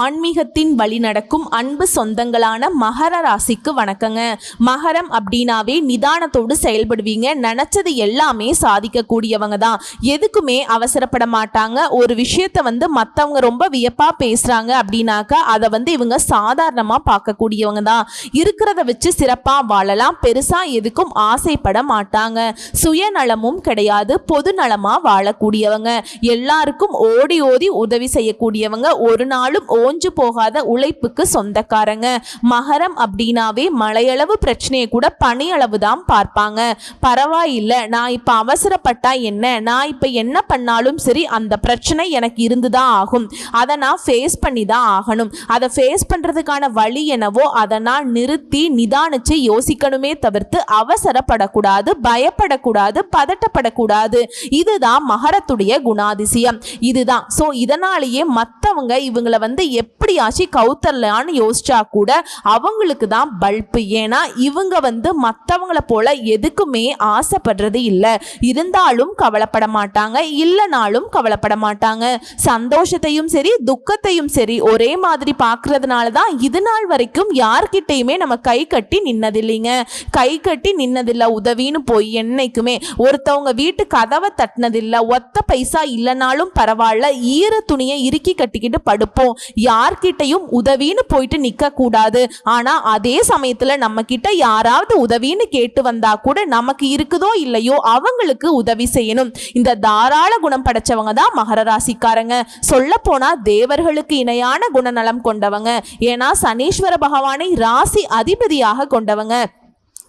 ஆன்மீகத்தின் வழி நடக்கும் அன்பு சொந்தங்களான மகர ராசிக்கு வணக்கங்க. மகரம் அப்படின்னாவே நிதானத்தோடு செயல்படுவீங்க. நினச்சது எல்லாமே சாதிக்கக்கூடியவங்க தான். எதுக்குமே அவசரப்பட மாட்டாங்க. ஒரு விஷயத்த வந்து மற்றவங்க ரொம்ப வியப்பாக பேசுகிறாங்க அப்படின்னாக்கா அதை வந்து இவங்க சாதாரணமாக பார்க்கக்கூடியவங்க தான். இருக்கிறத வச்சு சிறப்பாக வாழலாம். பெருசாக எதுக்கும் ஆசைப்பட மாட்டாங்க. சுயநலமும் கிடையாது. பொது நலமாக வாழக்கூடியவங்க. எல்லாருக்கும் ஓடி ஓடி உதவி செய்யக்கூடியவங்க. ஒரு நாளும் ஓஞ்சு போகாத உழைப்புக்கு சொந்தக்காரங்க. மகரம் அப்படின்னாவே மலையளவு பிரச்சனையை கூட பனியளவு தான் பார்ப்பாங்க. பரவாயில்லை நான் இப்போ அவசரப்பட்டா என்ன? நான் இப்போ என்ன பண்ணாலும் சரி அந்த பிரச்சனை எனக்கு இருந்து தான் ஆகும். அதை நான் ஃபேஸ் பண்ணி தான் ஆகணும். அதை ஃபேஸ் பண்ணுறதுக்கான வழி என்னவோ அதை நான் நிறுத்தி நிதானிச்சு யோசிக்கணுமே தவிர்த்து அவசரப்படக்கூடாது பயப்படக்கூடாது பதட்டப்படக்கூடாது. இதுதான் மகரத்துடைய குணாதிசயம். இதுதான். ஸோ இதனாலேயே மற்றவங்க இவங்களை வந்து எப்படியாச்சும் கவுத்தரலான்னு யோசிச்சா கூட அவங்களுக்கு தான் பல்ப்பு ஏன்னா இவங்க வந்து மற்றவங்களை போல எதுக்குமே ஆசைப்படுறது இல்லை. இருந்தாலும் கவலைப்பட மாட்டாங்க இல்லைனாலும் கவலைப்பட மாட்டாங்க. சந்தோஷத்தையும் சரி துக்கத்தையும் சரி ஒரே மாதிரி பார்க்கறதுனால தான் இது நாள் வரைக்கும் யார்கிட்டையுமே நம்ம கை கட்டி நின்னதில்லைங்க. கை கட்டி நின்னதில்லை உதவின்னு போய் என்னைக்குமே. ஒருத்தவங்க வீட்டு கதவை தட்டினதில்லை ஒத்த பைசா இல்லைனாலும் பரவாயில்ல ஈர துணியை இறுக்கி கட்டிக்கிட்டு படுப்போம். யார்கிட்டையும் உதவின்னு போயிட்டு நிற்க கூடாது ஆனா அதே சமயத்துல நம்ம கிட்ட யாராவது உதவின்னு கேட்டு வந்தா கூட நமக்கு இருக்குதோ இல்லையோ அவங்களுக்கு உதவி செய்யணும். இந்த தாராள குணம் படைச்சவங்க தான் மகர ராசிக்காரங்க. சொல்ல போனா தேவர்களுக்கு இணையான குணநலம் கொண்டவங்க. ஏன்னா சனீஸ்வர பகவானை ராசி அதிபதியாக கொண்டவங்க.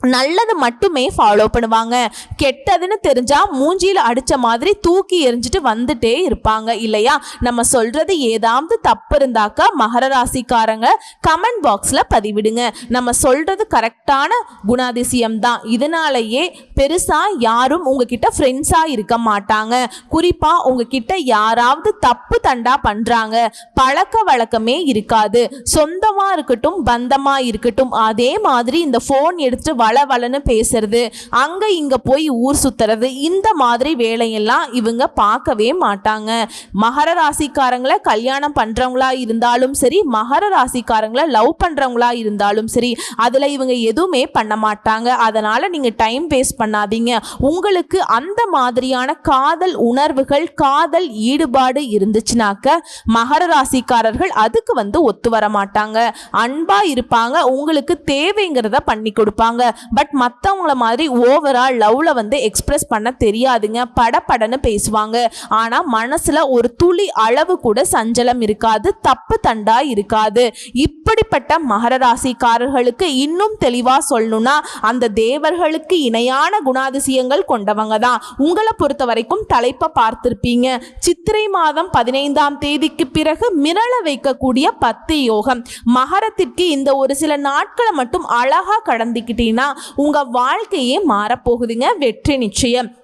நல்லது மட்டுமே ஃபாலோ பண்ணுவாங்க. கெட்டதுன்னு தெரிஞ்சால் மூஞ்சியில் அடித்த மாதிரி தூக்கி எரிஞ்சிட்டு வந்துட்டே இருப்பாங்க இல்லையா? நம்ம சொல்கிறது ஏதாவது தப்பு இருந்தாக்கா மகர ராசிக்காரங்க கமெண்ட் பாக்ஸில் பதிவிடுங்க. நம்ம சொல்கிறது கரெக்டான குணாதிசயம் தான் இதனாலேயே பெருசாக யாரும் உங்ககிட்ட ஃப்ரெண்ட்ஸாக இருக்க மாட்டாங்க. குறிப்பாக உங்ககிட்ட யாராவது தப்பு தண்டா பண்ணுறாங்க பழக்க வழக்கமே இருக்காது. சொந்தமாக இருக்கட்டும் பந்தமாக இருக்கட்டும் அதே மாதிரி இந்த ஃபோன் எடுத்துட்டு வளவளன்னு பேசுறது அங்க இங்க போய் ஊர் சுத்துறது இந்த மாதிரி வேலையெல்லாம் இவங்க பார்க்கவே மாட்டாங்க. மகர ராசிக்காரங்களை கல்யாணம் பண்றவங்களா இருந்தாலும் சரி மகர ராசிக்காரங்களை லவ் பண்றவங்களா இருந்தாலும் சரி அதுல இவங்க எதுவுமே பண்ண மாட்டாங்க. அதனால நீங்க டைம் வேஸ்ட் பண்ணாதீங்க. உங்களுக்கு அந்த மாதிரியான காதல் உணர்வுகள் காதல் ஈடுபாடு இருந்துச்சுனாக்க மகர ராசிக்காரர்கள் அதுக்கு வந்து ஒத்து வர மாட்டாங்க. அன்பா இருப்பாங்க உங்களுக்கு தேவைங்கிறத பண்ணி கொடுப்பாங்க. பட் மற்றவங்கள மாதிரி ஓவரால் லவ்வில் வந்து எக்ஸ்பிரஸ் பண்ண தெரியாதுங்க. படபடன்னு பேசுவாங்க. ஆனால் மனசில் ஒரு துளி அளவு கூட சஞ்சலம் இருக்காது தப்பு தண்டா இருக்காது. இப்படிப்பட்ட மகர ராசிக்காரர்களுக்கு இன்னும் தெளிவாக சொல்லணும்னா அந்த தேவர்களுக்கு இணையான குணாதிசயங்கள் கொண்டவங்க தான். உங்களை பொறுத்த வரைக்கும் தலைப்பை பார்த்துருப்பீங்க. சித்திரை மாதம் பதினைந்தாம் தேதிக்கு பிறகு மிரள வைக்கக்கூடிய பத்து யோகம். மகரத்திற்கு இந்த ஒரு சில நாட்களை மட்டும் அழகாக கடந்துக்கிட்டீங்கன்னா உங்க வாழ்க்கையே மாறப்போகுதுங்க. வெற்றி நிச்சயம்.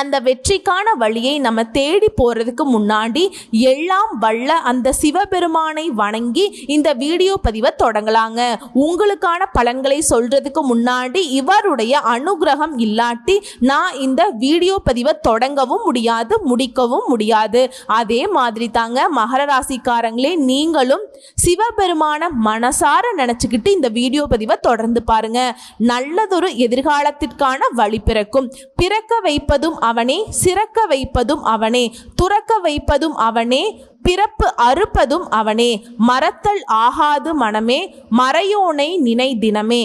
அந்த வெற்றிக்கான வழியை நம்ம தேடி போகிறதுக்கு முன்னாடி எல்லாம் வல்ல அந்த சிவபெருமானை வணங்கி இந்த வீடியோ பதிவை தொடங்கலாங்க. உங்களுக்கான பலன்களை சொல்கிறதுக்கு முன்னாடி இவருடைய அனுகிரகம் இல்லாட்டி நான் இந்த வீடியோ பதிவை தொடங்கவும் முடியாது முடிக்கவும் முடியாது. அதே மாதிரி தாங்க மகர ராசிக்காரங்களே நீங்களும் சிவபெருமான மனசார நினச்சிக்கிட்டு இந்த வீடியோ பதிவை தொடர்ந்து பாருங்க. நல்லதொரு எதிர்காலத்திற்கான வழி பிறக்கும். பிறக்க வைப்பதும் அவனே சிறக்க வைப்பதும் அவனே துறக்க வைப்பதும் அவனே பிறப்பு அறுப்பதும் அவனே மறத்தல் ஆகாது மனமே மறையோனை நினை தினமே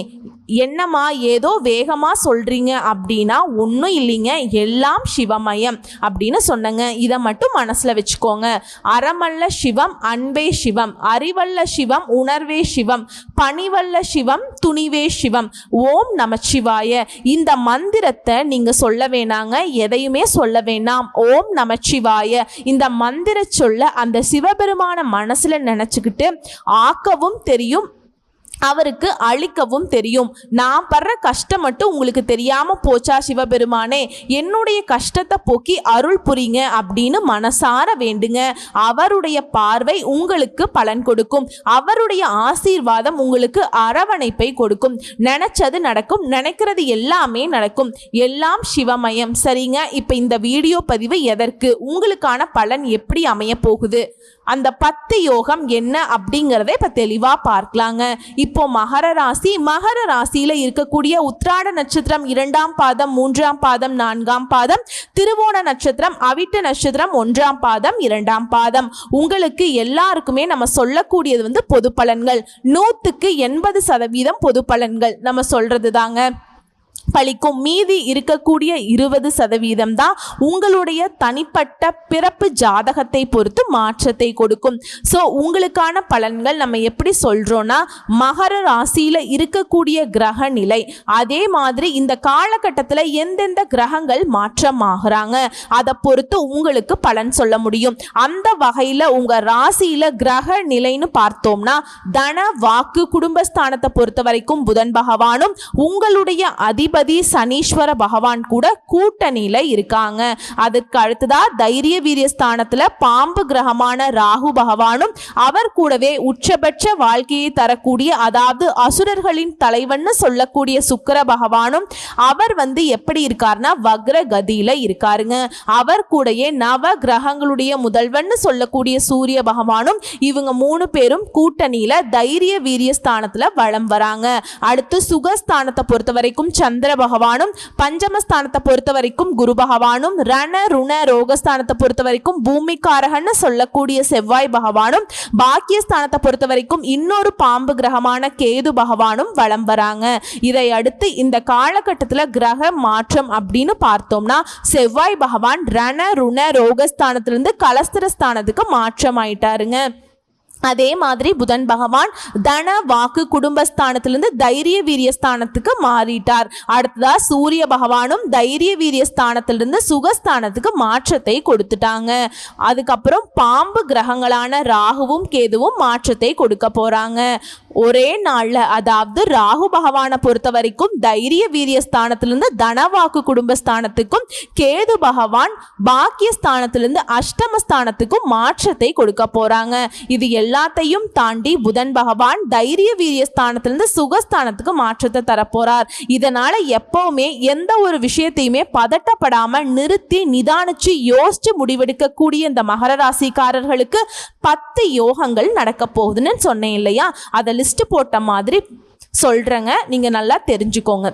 என்னம்மா ஏதோ வேகமாக சொல்கிறீங்க அப்படின்னா ஒன்றும் இல்லைங்க எல்லாம் சிவமயம் அப்படின்னு சொன்னங்க. இதை மட்டும் மனசில் வச்சுக்கோங்க. அறமல்ல சிவம் அன்பே சிவம். அறிவல்ல சிவம் உணர்வே சிவம். பணிவல்ல சிவம் துணிவே சிவம். ஓம் நமச்சிவாய. இந்த மந்திரத்தை நீங்கள் சொல்ல வேணாங்க எதையுமே சொல்ல வேணாம். ஓம் நமச்சிவாய. இந்த மந்திர சொல்ல அந்த சிவபெருமான மனசில் நினச்சிக்கிட்டு ஆக்கவும் தெரியும் அவருக்கு அழிக்கவும் தெரியும். நான் படுற கஷ்டம் மட்டும் உங்களுக்கு தெரியாம போச்சா சிவபெருமானே? என்னுடைய கஷ்டத்தை போக்கி அருள் புரிங்க அப்படின்னு மனசார வேண்டுங்க. அவருடைய பார்வை உங்களுக்கு பலன் கொடுக்கும். அவருடைய ஆசீர்வாதம் உங்களுக்கு அரவணைப்பை கொடுக்கும். நினைச்சது நடக்கும். நினைக்கிறது எல்லாமே நடக்கும். எல்லாம் சிவமயம். சரிங்க? இப்போ இந்த வீடியோ பதிவு எதற்கு? உங்களுக்கான பலன் எப்படி அமைய போகுது அந்த பத்து யோகம் என்ன அப்படிங்கிறத இப்போ தெளிவாக பார்க்கலாங்க. இப்போ மகர ராசி மகர ராசியில் இருக்கக்கூடிய உத்ராட நட்சத்திரம் இரண்டாம் பாதம் மூன்றாம் பாதம் நான்காம் பாதம் திருவோண நட்சத்திரம் அவிட்ட நட்சத்திரம் ஒன்றாம் பாதம் இரண்டாம் பாதம். உங்களுக்கு எல்லாருக்குமே நம்ம சொல்லக்கூடியது வந்து பொது பலன்கள். நூற்றுக்கு எண்பது சதவீதம் பொது பலன்கள் நம்ம சொல்றது தாங்க பழிக்கும். மீதி இருக்கக்கூடிய இருபது சதவீதம் தான் உங்களுடைய தனிப்பட்ட பிறப்பு ஜாதகத்தை பொறுத்து மாற்றத்தை கொடுக்கும். ஸோ உங்களுக்கான பலன்கள் நம்ம எப்படி சொல்றோம்னா மகர ராசியில இருக்கக்கூடிய கிரக நிலை. அதே மாதிரி இந்த காலகட்டத்தில் எந்தெந்த கிரகங்கள் மாற்றம் ஆகுறாங்க அதை பொறுத்து உங்களுக்கு பலன் சொல்ல முடியும். அந்த வகையில் உங்க ராசியில கிரக நிலைன்னு பார்த்தோம்னா தன வாக்கு குடும்பஸ்தானத்தை பொறுத்த வரைக்கும் புதன் பகவானும் உங்களுடைய அதிபதி சனீஸ்வர பகவான் கூட கூட்டணியில் இருக்காங்க. அதுக்கு அடுத்ததா தைரிய வீரியஸ்தானத்தில் பாம்பு கிரகமான ராகு பகவானும் அவர் கூடவே உச்சபட்ச வாழ்க்கையை தரக்கூடிய அதாவது அசுரர்களின் தலைவன் சொல்லக்கூடிய சுக்கிர பகவானும் அவர் வந்து எப்படி இருக்காருன்னா வக்ர கதியில இருக்காருங்க. அவர் கூடயே நவ கிரகங்களுடைய முதல்வன் சொல்லக்கூடிய சூரிய பகவானும் இவங்க மூணு பேரும் கூட்டணியில தைரிய வீரிய ஸ்தானத்துல வலம் வராங்க. அடுத்து சுகஸ்தானத்தை பொறுத்த வரைக்கும் சந்திர பகவானும் பஞ்சமஸ்தானத்தை பொறுத்த வரைக்கும் குரு பகவானும் ரண ருண ரோகஸ்தானத்தை பொறுத்த வரைக்கும் பூமிக்காரகன்னு சொல்லக்கூடிய செவ்வாய் பகவானும் பாக்கியஸ்தானத்தை பொறுத்த வரைக்கும் இன்னொரு பாம்பு கிரகமான கேது பகவானும் வளம் வராங்க. இதை அடுத்து இந்த காலகட்டத்தில் கிரக மாற்றம் அப்படின்னு பார்த்தோம்னா செவ்வாய் பகவான் ரண ருண ரோகஸ்தானத்திலிருந்து கலஸ்திரஸ்தானத்துக்கு மாற்றம் ஆயிட்டாருங்க அதே மாதிரி புதன் பகவான் தன வாக்கு குடும்பஸ்தானத்திலிருந்து தைரிய வீரிய ஸ்தானத்துக்கு மாறிட்டார். அடுத்ததா சூரிய பகவானும் தைரிய வீரியஸ்தானத்திலிருந்து சுகஸ்தானத்துக்கு மாற்றத்தை கொடுத்துட்டாங்க. அதுக்கப்புறம் பாம்பு கிரகங்களான ராகுவும் கேதுவும் மாற்றத்தை கொடுக்க போறாங்க. ஒரே நாள்ல அதாவது ராகு பகவானை பொறுத்த வரைக்கும் தைரிய வீரிய ஸ்தானத்திலிருந்து தனவாக்கு குடும்பஸ்தானத்துக்கும் கேது பகவான் பாக்கிய ஸ்தானத்திலிருந்து அஷ்டம ஸ்தானத்துக்கும் மாற்றத்தை கொடுக்க போறாங்க. இது எல்லாத்தையும் தாண்டி புதன் பகவான் தைரிய வீரிய ஸ்தானத்திலிருந்து சுகஸ்தானத்துக்கு மாற்றத்தை தரப்போறார். இதனால எப்பவுமே எந்த ஒரு விஷயத்தையுமே பதட்டப்படாம நிறுத்தி நிதானிச்சு யோசிச்சு முடிவெடுக்கக்கூடிய இந்த மகர ராசிக்காரர்களுக்கு பத்து யோகங்கள் நடக்க போகுதுன்னு சொன்னேன் இல்லையா? அதை லிஸ்ட் போட்ட மாதிரி சொல்கிறேங்க நீங்க நல்லா தெரிஞ்சுக்கோங்க.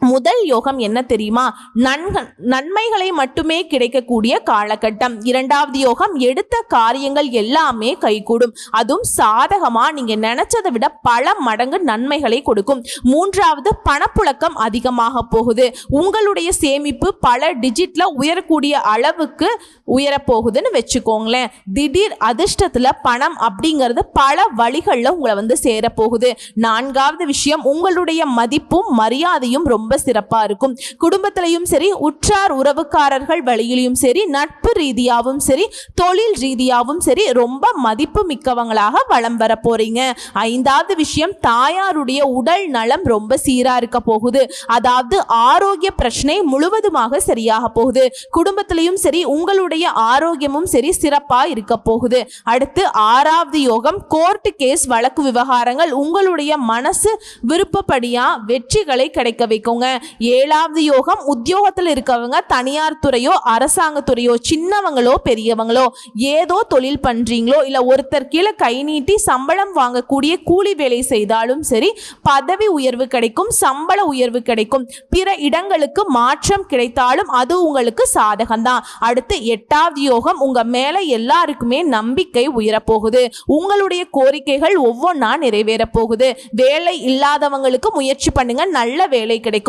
முதல் யோகம் என்ன தெரியுமா? நன்க நன்மைகளை மட்டுமே கிடைக்கக்கூடிய காலகட்டம். இரண்டாவது யோகம் எடுத்த காரியங்கள் எல்லாமே கைகூடும். அதுவும் சாதகமா நீங்க நினைச்சதை விட பல மடங்கு நன்மைகளை கொடுக்கும். மூன்றாவது பணப்புழக்கம் அதிகமாக போகுது. உங்களுடைய சேமிப்பு பல டிஜிட்ல உயரக்கூடிய அளவுக்கு உயரப்போகுதுன்னு வச்சுக்கோங்களேன். திடீர் அதிர்ஷ்டத்துல பணம் அப்படிங்கிறது பல வழிகளில் உங்களை வந்து சேரப்போகுது. நான்காவது விஷயம் உங்களுடைய மதிப்பும் மரியாதையும் ரொம்ப சிறப்பா இருக்கும். குடும்பத்திலையும் சரி உற்றார் உறவுக்காரர்கள் வழியிலையும் சரி நட்பு ரீதியாகவும் சரி தொழில் ரீதியாகவும் சரி ரொம்ப மதிப்பு மிக்கவங்களாக வளம் வர போறீங்க. ஐந்தாவது விஷயம் தாயாருடைய உடல் நலம் ரொம்ப சீராக இருக்க போகுது. அதாவது ஆரோக்கிய பிரச்சனை முழுவதுமாக சரியாக போகுது. குடும்பத்திலையும் சரி உங்களுடைய ஆரோக்கியமும் சரி சிறப்பா இருக்க போகுது. அடுத்து ஆறாவது யோகம் கோர்ட் கேஸ் வழக்கு விவகாரங்கள் உங்களுடைய மனசு விருப்பப்படியா வெற்றிகளை கிடைக்க வைக்கும். இருக்கவங்க ஏழாவது யோகம் உத்தியோகத்தில் இருக்கவங்க தனியார் துறையோ அரசாங்க துறையோ சின்னவங்களோ பெரியவங்களோ ஏதோ தொழில் பண்றீங்களோ இல்ல ஒருத்தர் கீழே கை நீட்டி சம்பளம் வாங்கக்கூடிய கூலி வேலை செய்தாலும் சரி பதவி உயர்வு கிடைக்கும் சம்பள உயர்வு கிடைக்கும் பிற இடங்களுக்கு மாற்றம் கிடைத்தாலும் அது உங்களுக்கு சாதகம்தான். அடுத்து எட்டாவது யோகம் உங்க மேல எல்லாருக்குமே நம்பிக்கை உயரப்போகுது. உங்களுடைய கோரிக்கைகள் ஒவ்வொன்றா நிறைவேறப் போகுது வேலை இல்லாதவங்களுக்கு முயற்சி பண்ணுங்க நல்ல வேலை கிடைக்கும்.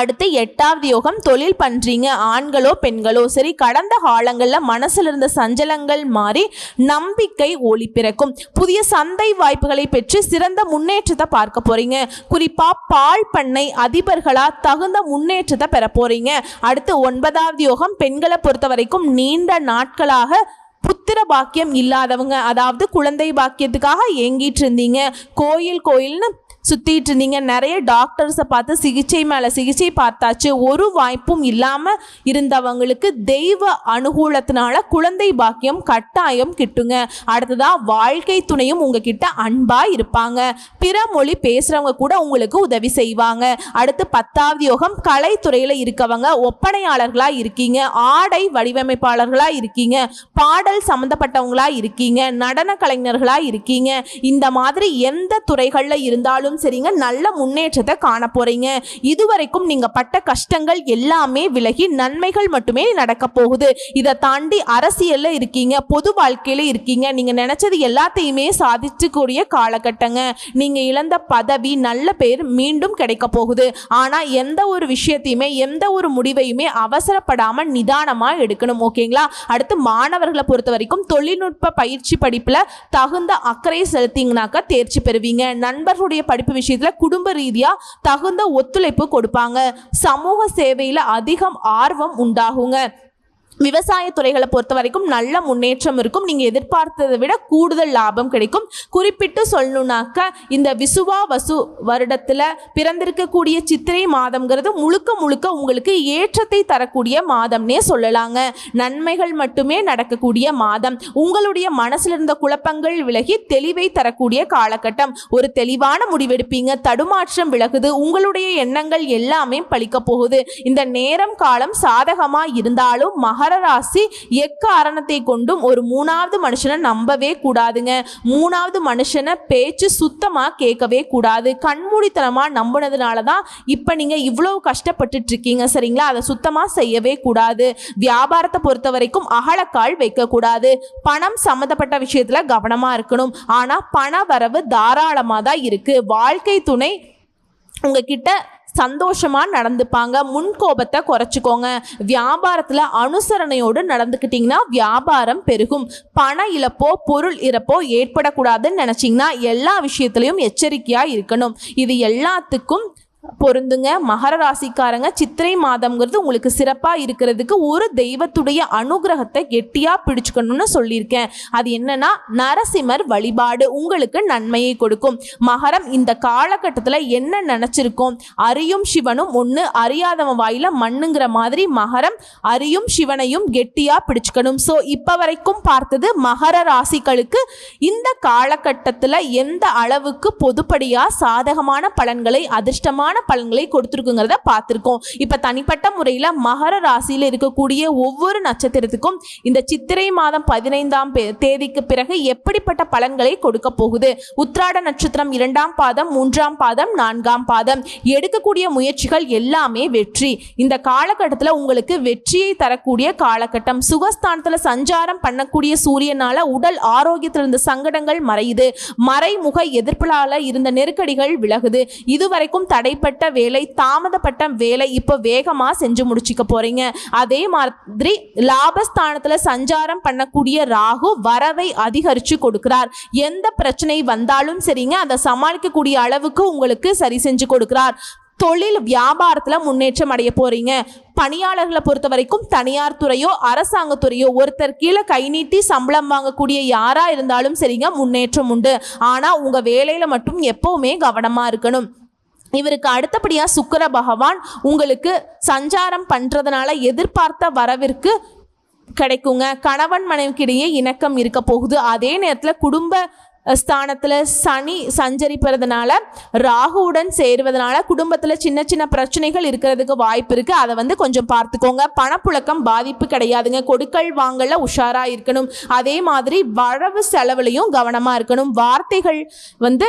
அடுத்து எட்டாவது யோகம் தொழில் பண்ணுறீங்க ஆண்களோ பெண்களோ சரி கடந்த காலங்களில் மனசில் இருந்த சஞ்சலங்கள் மாறி நம்பிக்கை ஒளி பிறக்கும். புதிய சந்தை வாய்ப்புகளை பெற்று சிறந்த முன்னேற்றத்தை பார்க்க போகிறீங்க குறிப்பாக பால் பண்ணை அதிபர்களாக தகுந்த முன்னேற்றத்தை பெற போகிறீங்க அடுத்து ஒன்பதாவது யோகம் பெண்களை பொறுத்த வரைக்கும் நீண்ட நாட்களாக புத்திர பாக்கியம் இல்லாதவங்க. அதாவது குழந்தை பாக்கியத்துக்காக ஏங்கிட்டு இருந்தீங்க. கோயில் கோயில்னு சுற்றிட்டு இருந்தீங்க. நிறைய டாக்டர்ஸை பார்த்து சிகிச்சை மேலே சிகிச்சை பார்த்தாச்சு. ஒரு வாய்ப்பும் இல்லாமல் இருந்தவங்களுக்கு தெய்வ அனுகூலத்தினால குழந்தை பாக்கியம் கட்டாயம் கிட்டுங்க. அடுத்ததாக வாழ்க்கை துணையும் உங்ககிட்ட அன்பாக இருப்பாங்க. பிற மொழி பேசுகிறவங்க கூட உங்களுக்கு உதவி செய்வாங்க. அடுத்து பத்தாவது யோகம் கலைத்துறையில் இருக்கவங்க ஒப்பனையாளர்களாக இருக்கீங்க. ஆடை வடிவமைப்பாளர்களாக இருக்கீங்க. பாடல் சம்மந்தப்பட்டவங்களாக இருக்கீங்க. நடன கலைஞர்களாக இருக்கீங்க. இந்த மாதிரி எந்த துறைகளில் இருந்தாலும் சரிங்க நல்ல முன்னேற்றத்தை காண போறீங்க. இதுவரைக்கும் நீங்க பட்ட கஷ்டங்கள் எல்லாமே விலகி நன்மைகள் மட்டுமே நடக்க போகுது. இதை தாண்டி அரசியல்ல இருக்கீங்க பொது வாழ்க்கையில இருக்கீங்க. நீங்க நினைச்சது எல்லாத்தையுமே சாதிச்சுக்கூடிய காலகட்டங்க. நீங்க இழந்த பதவி நல்ல பேர் மீண்டும் கிடைக்க போகுது. ஆனா எந்த ஒரு விஷயத்தையுமே எந்த ஒரு முடிவையுமே அவசரப்படாம நிதானமா எடுக்கணும் ஓகேங்களா? அடுத்து மாணவர்களை பொறுத்த வரைக்கும் தொழில்நுட்ப பயிற்சி படிப்புல தகுந்த அக்கறை செலுத்திங்கனாக்கா தேர்ச்சி பெறுவீங்க. நண்பர்களுடைய படிப்பு விஷயத்துல குடும்ப ரீதியா தகுந்த ஒத்துழைப்பு கொடுப்பாங்க. சமூக சேவையில அதிகம் ஆர்வம் உண்டாகுங்க. விவசாய துறைகளை பொறுத்த வரைக்கும் நல்ல முன்னேற்றம் இருக்கும். நீங்கள் எதிர்பார்த்ததை விட கூடுதல் லாபம் கிடைக்கும். குறிப்பிட்டு சொல்லணும்னாக்க இந்த விசுவா வசு வருடத்தில் பிறந்திருக்கக்கூடிய சித்திரை மாதம்ங்கிறது முழுக்க முழுக்க உங்களுக்கு ஏற்றத்தை தரக்கூடிய மாதம்னே சொல்லலாங்க. நன்மைகள் மட்டுமே நடக்கக்கூடிய மாதம். உங்களுடைய மனசில் இருந்த குழப்பங்கள் விலகி தெளிவை தரக்கூடிய காலகட்டம். ஒரு தெளிவான முடிவெடுப்பீங்க. தடுமாற்றம் விலகுது. உங்களுடைய எண்ணங்கள் எல்லாமே பழிக்க போகுது. இந்த நேரம் காலம் சாதகமாக இருந்தாலும் மகர ராசி எக்காரணத்தை கொண்டும் ஒரு மூணாவது மனுஷனை நம்பவே கூடாதுங்க. மூணாவது மனுஷனை பேச்சு சுத்தமாக கேட்கவே கூடாது. கண்மூடித்தனமாக நம்பினதுனால தான் இப்போ நீங்கள் இவ்வளோ கஷ்டப்பட்டுட்டு இருக்கீங்க சரிங்களா? அதை சுத்தமாக செய்யவே கூடாது. வியாபாரத்தை பொறுத்த வரைக்கும் அகலக்கால் வைக்கக்கூடாது. பணம் சம்மந்தப்பட்ட விஷயத்தில் கவனமாக இருக்கணும். ஆனால் பண வரவு தாராளமாக தான் இருக்குது வாழ்க்கை துணை உங்ககிட்ட சந்தோஷமாக நடந்துப்பாங்க. முன்கோபத்தை குறைச்சிக்கோங்க. வியாபாரத்தில் அனுசரணையோடு நடந்துக்கிட்டிங்கன்னா வியாபாரம் பெருகும். பண இழப்போ பொருள் இறப்போ ஏற்படக்கூடாதுன்னு நினச்சிங்கன்னா எல்லா விஷயத்துலையும் எச்சரிக்கையாக இருக்கணும். இது எல்லாத்துக்கும் பொருந்துங்க. மகர ராசிக்காரங்க சித்திரை மாதம்ங்கிறது உங்களுக்கு சிறப்பாக இருக்கிறதுக்கு ஒரு தெய்வத்துடைய அனுகிரகத்தை கெட்டியாக பிடிச்சுக்கணும்னு சொல்லியிருக்கேன். அது என்னன்னா நரசிம்மர் வழிபாடு உங்களுக்கு நன்மையை கொடுக்கும். மகரம் இந்த காலகட்டத்தில் என்ன நினச்சிருக்கோம்? அறியும் சிவனும் ஒன்று அறியாதவன் வாயில மண்ணுங்கிற மாதிரி மகரம் அறியும் சிவனையும் கெட்டியாக பிடிச்சுக்கணும். ஸோ இப்போ வரைக்கும் பார்த்தது மகர ராசிகளுக்கு இந்த காலகட்டத்தில் எந்த அளவுக்கு பொதுப்படியாக சாதகமான பலன்களை அதிர்ஷ்டமான பலன்களை கொடுத்துருக்குங்கிறத பார்த்துருக்கோம். இப்போ தனிப்பட்ட முறையில் மகர ராசியில் இருக்கக்கூடிய ஒவ்வொரு நட்சத்திரத்துக்கும் இந்த சித்திரை மாதம் பதினைந்தாம் தேதிக்கு பிறகு எப்படிப்பட்ட பலன்களை கொடுக்க போகுது? உத்ராட நட்சத்திரம் இரண்டாம் பாதம் மூன்றாம் பாதம் நான்காம் பாதம். எடுக்கக்கூடிய முயற்சிகள் எல்லாமே வெற்றி. இந்த காலகட்டத்தில் உங்களுக்கு வெற்றியை தரக்கூடிய காலகட்டம். சுகஸ்தானத்தில் சஞ்சாரம் பண்ணக்கூடிய சூரியனால உடல் ஆரோக்கியத்தில் இருந்த சங்கடங்கள் மறையுது. மறைமுக எதிர்ப்புலால இருந்த நெருக்கடிகள் விலகுது. இதுவரைக்கும் தடை தடைப்பட்ட வேலை தாமதப்பட்ட வேலை இப்போ வேகமாக செஞ்சு முடிச்சிக்க போறீங்க. அதே மாதிரி லாபஸ்தானத்தில் சஞ்சாரம் பண்ணக்கூடிய ராகு வரவை அதிகரித்து கொடுக்கிறார். எந்த பிரச்சனை வந்தாலும் சரிங்க அதை சமாளிக்கக்கூடிய அளவுக்கு உங்களுக்கு சரி செஞ்சு கொடுக்கிறார். தொழில் வியாபாரத்தில் முன்னேற்றம் அடைய போறீங்க. பணியாளர்களை பொறுத்த வரைக்கும் தனியார் துறையோ அரசாங்கத்துறையோ ஒருத்தர் கீழே கை நீட்டி சம்பளம் வாங்கக்கூடிய யாரா இருந்தாலும் சரிங்க முன்னேற்றம் உண்டு. ஆனால் உங்கள் வேலையில் மட்டும் எப்பவுமே கவனமாக இருக்கணும். இவருக்கு அடுத்தபடியாக சுக்கர பகவான் உங்களுக்கு சஞ்சாரம் பண்ணுறதுனால எதிர்பார்த்த வரவிற்கு கிடைக்குங்க. கணவன் மனைவிக்கிடையே இணக்கம் இருக்க போகுது. அதே நேரத்தில் குடும்ப ஸ்தானத்தில் சனி சஞ்சரிப்பதுனால ராகுவுடன் சேருவதனால குடும்பத்தில் சின்ன சின்ன பிரச்சனைகள் இருக்கிறதுக்கு வாய்ப்பு இருக்குது அதை வந்து கொஞ்சம் பார்த்துக்கோங்க. பணப்புழக்கம் பாதிப்பு கிடையாதுங்க. கொடுக்கல் வாங்கல உஷாராக இருக்கணும். அதே மாதிரி வரவு செலவுலையும் கவனமாக இருக்கணும். வார்த்தைகள் வந்து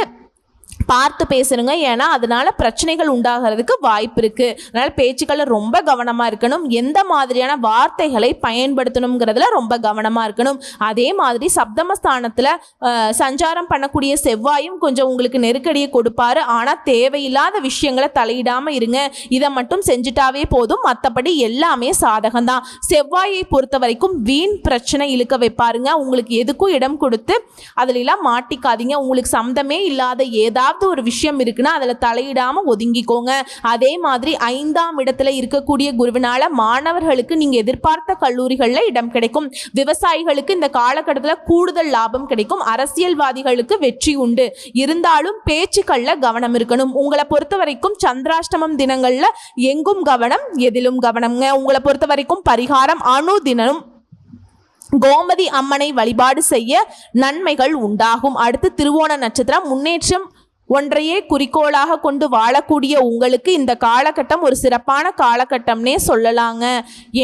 பார்த்து பேசணுங்க ஏன்னா அதனால பிரச்சனைகள் உண்டாகிறதுக்கு வாய்ப்பு இருக்கு. அதனால பேச்சுக்களில் ரொம்ப கவனமாக இருக்கணும். எந்த மாதிரியான வார்த்தைகளை பயன்படுத்தணுங்கிறதுல ரொம்ப கவனமாக இருக்கணும். அதே மாதிரி சப்தமஸ்தானத்தில் சஞ்சாரம் பண்ணக்கூடிய செவ்வாயும் கொஞ்சம் உங்களுக்கு நெருக்கடியை கொடுப்பாரு. ஆனால் தேவையில்லாத விஷயங்களை தலையிடாமல் இருங்க. இதை மட்டும் செஞ்சுட்டாவே போதும். மற்றபடி எல்லாமே சாதகம்தான். செவ்வாயை பொறுத்த வரைக்கும் வீண் பிரச்சனை இழுக்க வைப்பாருங்க. உங்களுக்கு எதுக்கும் இடம் கொடுத்து அதிலெல்லாம் மாட்டிக்காதீங்க. உங்களுக்கு சம்மந்தமே இல்லாத ஏதாவது ஏதாவது ஒரு விஷயம் இருக்குன்னா அதில் தலையிடாமல் ஒதுங்கிக்கோங்க. அதே மாதிரி ஐந்தாம் இடத்துல இருக்கக்கூடிய குருவினால மாணவர்களுக்கு நீங்கள் எதிர்பார்த்த கல்லூரிகளில் இடம் கிடைக்கும். விவசாயிகளுக்கு இந்த காலகட்டத்தில் கூடுதல் லாபம் கிடைக்கும். அரசியல்வாதிகளுக்கு வெற்றி உண்டு. இருந்தாலும் பேச்சுக்களில் கவனம் இருக்கணும். உங்களை பொறுத்த வரைக்கும் சந்திராஷ்டமம் தினங்களில் எங்கும் கவனம் எதிலும் கவனம்ங்க. உங்களை பொறுத்த வரைக்கும் பரிகாரம் அணு தினம் கோமதி அம்மனை வழிபாடு செய்ய நன்மைகள் உண்டாகும். அடுத்து திருவோண நட்சத்திரம் முன்னேற்றம் ஒன்றையே குறிக்கோளாக கொண்டு வாழக்கூடிய உங்களுக்கு இந்த காலகட்டம் ஒரு சிறப்பான காலகட்டம்னே சொல்லலாங்க.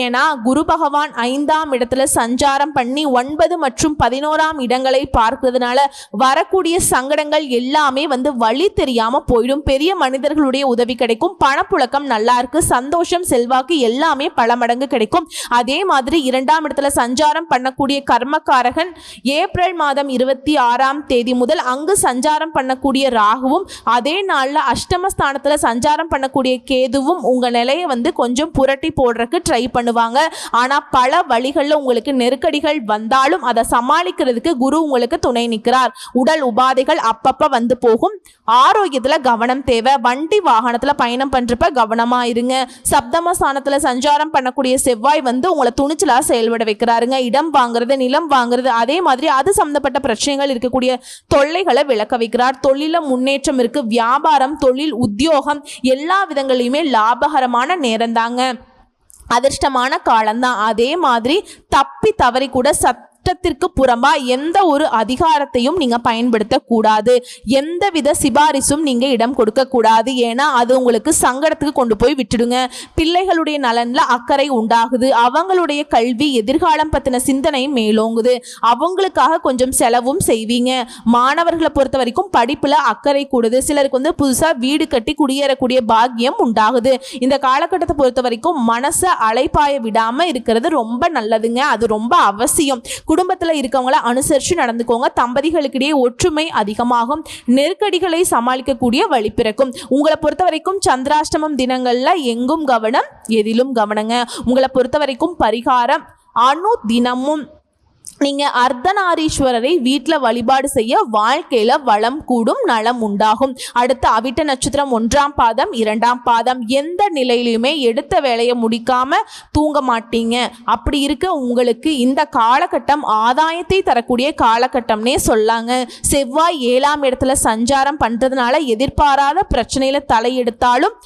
ஏன்னா குரு பகவான் ஐந்தாம் இடத்துல சஞ்சாரம் பண்ணி ஒன்பது மற்றும் பதினோராம் இடங்களை பார்க்கறதுனால வரக்கூடிய சங்கடங்கள் எல்லாமே வந்து வழி தெரியாம போயிடும். பெரிய மனிதர்களுடைய உதவி கிடைக்கும். பணப்புழக்கம் நல்லா இருக்கு. சந்தோஷம் செல்வாக்கு எல்லாமே பல மடங்கு கிடைக்கும். அதே மாதிரி இரண்டாம் இடத்துல சஞ்சாரம் பண்ணக்கூடிய கர்மகாரகன் ஏப்ரல் மாதம் இருபத்தி ஆறாம் தேதி முதல் அங்கு சஞ்சாரம் பண்ணக்கூடிய ராகுவும் அதே நாளில் அஷ்டமஸ்தானத்தில் சஞ்சாரம் பண்ணக்கூடிய கேதுவும் உங்கள் நிலையை வந்து கொஞ்சம் புரட்டி போடுறதுக்கு ட்ரை பண்ணுவாங்க. ஆனால் பல வழிகளில் உங்களுக்கு நெருக்கடிகள் வந்தாலும் அதை சமாளிக்கிறதுக்கு குரு உங்களுக்கு துணை நிற்கிறார். உடல் உபாதைகள் அப்பப்போ வந்து போகும். ஆரோக்கியத்தில் கவனம் தேவை. வண்டி வாகனத்தில் பயணம் பண்ணுறப்ப கவனமாக இருங்க. சப்தமஸ்தானத்தில் சஞ்சாரம் பண்ணக்கூடிய செவ்வாய் வந்து உங்களை துணிச்சலாக செயல்பட வைக்கிறாருங்க. இடம் வாங்குறது நிலம் வாங்குறது அதே மாதிரி அது சம்மந்தப்பட்ட பிரச்சனைகள் இருக்கக்கூடிய தொல்லைகளை விளக்க வைக்கிறார். தொழில முன்னேற்றம் இருக்கு. வியாபாரம் தொழில் உத்தியோகம் எல்லா விதங்களையுமே லாபகரமான நேரம் தாங்க அதிர்ஷ்டமான காலம்தான். அதே மாதிரி தப்பி தவறி கூட சத் சட்டத்திற்கு புறம்பா எந்த ஒரு அதிகாரத்தையும் நீங்க பயன்படுத்த கூடாது எந்தவித சிபாரிசும் நீங்க இடம் கொடுக்க கூடாது ஏன்னா அது உங்களுக்கு சங்கடத்துக்கு கொண்டு போய் விட்டுடுங்க. பிள்ளைகளுடைய நலன்ல அக்கறை உண்டாகுது. அவங்களுடைய கல்வி எதிர்காலம் பத்தின சிந்தனை மேலோங்குது. அவங்களுக்காக கொஞ்சம் செலவும் செய்வீங்க. மாணவர்களை பொறுத்த வரைக்கும் படிப்புல அக்கறை கூடுது. சிலருக்கு வந்து புதுசா வீடு கட்டி குடியேறக்கூடிய பாக்கியம் உண்டாகுது. இந்த காலகட்டத்தை பொறுத்த வரைக்கும் மனசை அலைப்பாய விடாம இருக்கிறது ரொம்ப நல்லதுங்க. அது ரொம்ப அவசியம். குடும்பத்தில் இருக்கவங்கள அனுசரித்து நடந்துக்கோங்க. தம்பதிகளுக்கிடையே ஒற்றுமை அதிகமாகும். நெருக்கடிகளை சமாளிக்கக்கூடிய வழி பிறக்கும். உங்களை பொறுத்த வரைக்கும் சந்திராஷ்டமம் தினங்களில் எங்கும் கவனம் எதிலும் கவனங்க. உங்களை பொறுத்த வரைக்கும் பரிகாரம் அணு தினமும் நீங்கள் அர்த்தநாரீஸ்வரரை வீட்டில் வழிபாடு செய்ய வாழ்க்கையில் வளம் கூடும் நலம் உண்டாகும். அடுத்து அவிட்ட நட்சத்திரம் ஒன்றாம் பாதம் இரண்டாம் பாதம். எந்த நிலையிலுமே எடுத்த வேலையை முடிக்காம தூங்க மாட்டீங்க. அப்படி இருக்க உங்களுக்கு இந்த காலகட்டம் ஆதாயத்தை தரக்கூடிய காலகட்டம்னே சொல்லாங்க. செவ்வாய் ஏழாம் இடத்துல சஞ்சாரம் பண்ணுறதுனால எதிர்பாராத பிரச்சனையில் தலையெடுத்தாலும்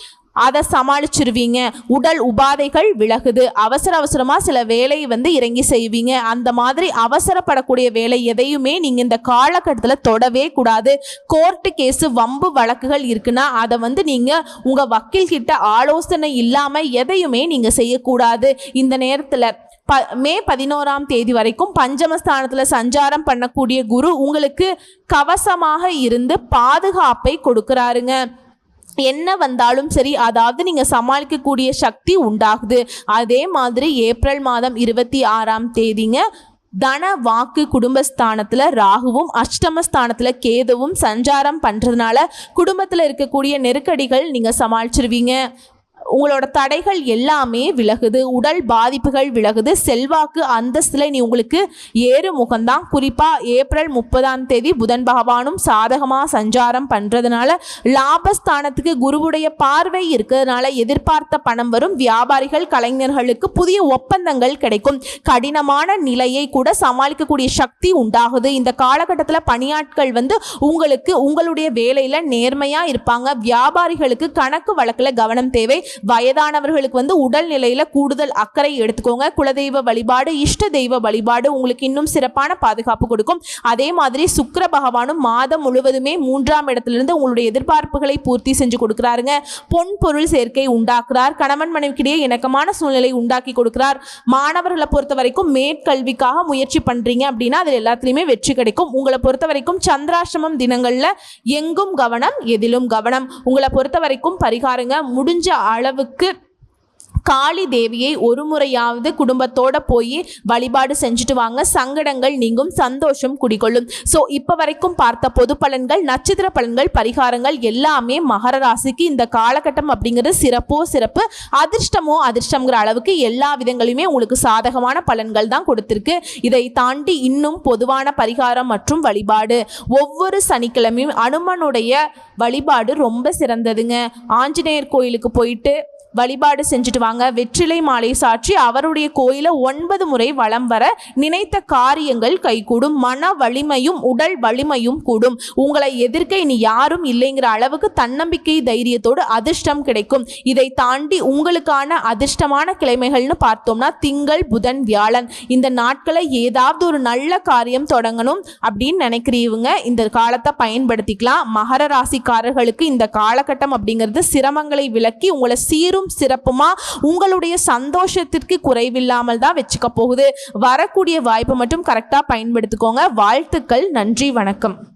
அதை சமாளிச்சிருவீங்க. உடல் உபாதைகள் விலகுது. அவசர அவசரமாக சில வேலையை வந்து இறங்கி செய்வீங்க. அந்த மாதிரி அவசரப்படக்கூடிய வேலை எதையுமே நீங்கள் இந்த காலகட்டத்தில் தொடவே கூடாது. கோர்ட்டு கேஸு வம்பு வழக்குகள் இருக்குன்னா அதை வந்து நீங்கள் உங்கள் வக்கீல் கிட்ட ஆலோசனை இல்லாமல் எதையுமே நீங்கள் செய்யக்கூடாது. இந்த நேரத்தில் ப மே பதினோராம் தேதி வரைக்கும் பஞ்சமஸ்தானத்தில் சஞ்சாரம் பண்ணக்கூடிய குரு உங்களுக்கு கவசமாக இருந்து பாதுகாப்பை கொடுக்குறாருங்க. என்ன வந்தாலும் சரி அதாவது நீங்கள் சமாளிக்கக்கூடிய சக்தி உண்டாகுது. அதே மாதிரி ஏப்ரல் மாதம் இருபத்தி ஆறாம் தேதிங்க தன வாக்கு குடும்பஸ்தானத்தில் ராகுவும் அஷ்டமஸ்தானத்தில் கேதுவும் சஞ்சாரம் பண்ணுறதுனால குடும்பத்தில் இருக்கக்கூடிய நெருக்கடிகள் நீங்கள் சமாளிச்சிருவீங்க. உங்களோட தடைகள் எல்லாமே விலகுது உடல் பாதிப்புகள் விலகுது செல்வாக்கு அந்தஸ்தில் நீ உங்களுக்கு ஏறு முகம்தான் குறிப்பாக ஏப்ரல் முப்பதாம் தேதி புதன் பகவானும் சாதகமாக சஞ்சாரம் பண்ணுறதுனால லாபஸ்தானத்துக்கு குருவுடைய பார்வை இருக்கிறதுனால எதிர்பார்த்த பணம் வரும். வியாபாரிகள் கலைஞர்களுக்கு புதிய ஒப்பந்தங்கள் கிடைக்கும். கடினமான நிலையை கூட சமாளிக்கக்கூடிய சக்தி உண்டாகுது. இந்த காலகட்டத்தில் பணியாட்கள் வந்து உங்களுக்கு உங்களுடைய வேலையில் நேர்மையாக இருப்பாங்க. வியாபாரிகளுக்கு கணக்கு வழக்கில் கவனம் தேவை. வயதானவர்களுக்கு வந்து உடல் நிலையில கூடுதல் அக்கறை எடுத்துக்கோங்க. குலதெய்வ வழிபாடு இஷ்ட தெய்வ வழிபாடு உங்களுக்கு இன்னும் சிறப்பான பாதுகாப்பு கொடுக்கும். அதே மாதிரி சுக்கர பகவானும் மாதம் முழுவதுமே மூன்றாம் இடத்திலிருந்து உங்களுடைய எதிர்பார்ப்புகளை பூர்த்தி செஞ்சு கொடுக்கிறாருங்க. பொன் பொருள் சேர்க்கை உண்டாக்குறார். கணவன் மனைவிக்கிடையே இணக்கமான சூழ்நிலை உண்டாக்கி கொடுக்கிறார். மாணவர்களை பொறுத்த வரைக்கும் மேற்கல்விக்காக முயற்சி பண்றீங்க அப்படின்னா அதில் எல்லாத்துலேயுமே வெற்றி கிடைக்கும். உங்களை பொறுத்த வரைக்கும் சந்திராசிரமம் தினங்கள்ல எங்கும் கவனம் எதிலும் கவனம். உங்களை பொறுத்த வரைக்கும் பரிகாரங்க முடிஞ்ச அளவுக்கு காளி தேவியை ஒரு முறையாவது குடும்பத்தோட போய் வழிபாடு செஞ்சுட்டு வாங்க. சங்கடங்கள் நீங்கும் சந்தோஷம் குடிகொள்ளும். ஸோ இப்போ வரைக்கும் பார்த்த பொது பலன்கள் நட்சத்திர பலன்கள் பரிகாரங்கள் எல்லாமே மகர ராசிக்கு இந்த காலகட்டம் அப்படிங்கிறது சிறப்போ சிறப்பு அதிர்ஷ்டமோ அதிர்ஷ்டங்கிற அளவுக்கு எல்லா விதங்களையுமே உங்களுக்கு சாதகமான பலன்கள் தான் கொடுத்துருக்கு. இதை தாண்டி இன்னும் பொதுவான பரிகாரம் மற்றும் வழிபாடு. ஒவ்வொரு சனிக்கிழமையும் அனுமனுடைய வழிபாடு ரொம்ப சிறந்ததுங்க. ஆஞ்சநேயர் கோயிலுக்கு போயிட்டு வழிபாடு செஞ்சுட்டு வாங்க. வெற்றிலை மாலை சாற்றி அவருடைய கோயிலை ஒன்பது முறை வளம் வர நினைத்த காரியங்கள் கைகூடும். மன வலிமையும் உடல் வலிமையும் கூடும். உங்களை எதிர்க்க இனி யாரும் இல்லைங்கிற அளவுக்கு தன்னம்பிக்கை தைரியத்தோடு அதிர்ஷ்டம் கிடைக்கும். இதை தாண்டி உங்களுக்கான அதிர்ஷ்டமான கிழமைகள்னு பார்த்தோம்னா திங்கள் புதன் வியாழன். இந்த நாட்களை ஏதாவது ஒரு நல்ல காரியம் தொடங்கணும் அப்படின்னு நினைக்கிறீங்க. இந்த காலத்தை பயன்படுத்திக்கலாம். மகர ராசிக்காரர்களுக்கு இந்த காலகட்டம் அப்படிங்கிறது சிரமங்களை விளக்கி உங்களை சீரும் சீரும் சிறப்புமா? உங்களுடைய சந்தோஷத்திற்கு குறைவில்லாமல் தான் வச்சுக்க போகுது. வரக்கூடிய வாய்ப்பை மட்டும் கரெக்டாக பயன்படுத்திக்கோங்க. வாழ்த்துக்கள். நன்றி. வணக்கம்.